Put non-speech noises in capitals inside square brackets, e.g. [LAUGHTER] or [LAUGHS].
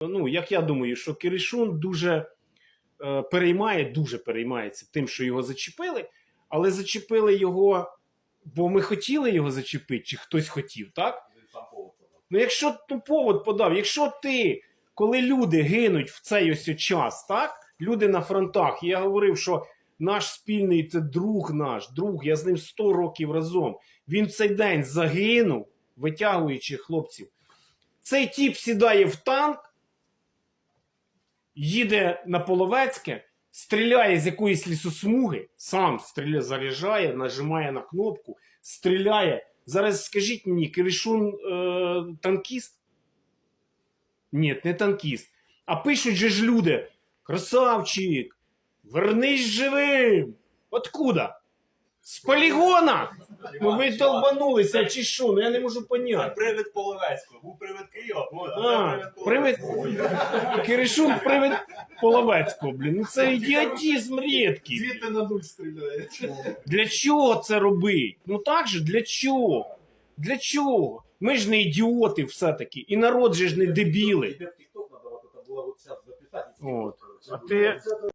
ну, як я думаю, що Киришун дуже е, переймає, дуже переймається тим, що його зачепили, але зачепили його, бо ми хотіли його зачепити, чи хтось хотів, так? Ну, якщо ну, повод подав, якщо ти, коли люди гинуть в цей ось час, так? Люди на фронтах, і я говорив, що наш спільний це друг наш, друг, я з ним 100 років разом. Він в цей день загинув, витягуючи хлопців. Цей тіп сідає в танк, їде на Половецьке, стріляє з якоїсь лісосмуги, сам стріляє, заряджає, нажимає на кнопку, стріляє. Зараз скажіть мені, Киришун е, танкіст? Ні, не танкіст. А пишуть же ж люди: красавчик, вернись живим. Откуда? З полігона! Ну ви долбанулися чи що? Ну я не можу Це поняти. привид Половецького. Був привид Києва, а це привид Половецького. Киришун [LAUGHS] привид Половецького, блін. Ну це ідіотізм рідкий. Звідти на нуль стріляє. Для чого це робить? Ну так же, для чого? Для чого? Ми ж не ідіоти все-таки, і народ же ж не дебіли. Тебе в TikTok надо вот это было вот сейчас записать. От. А ти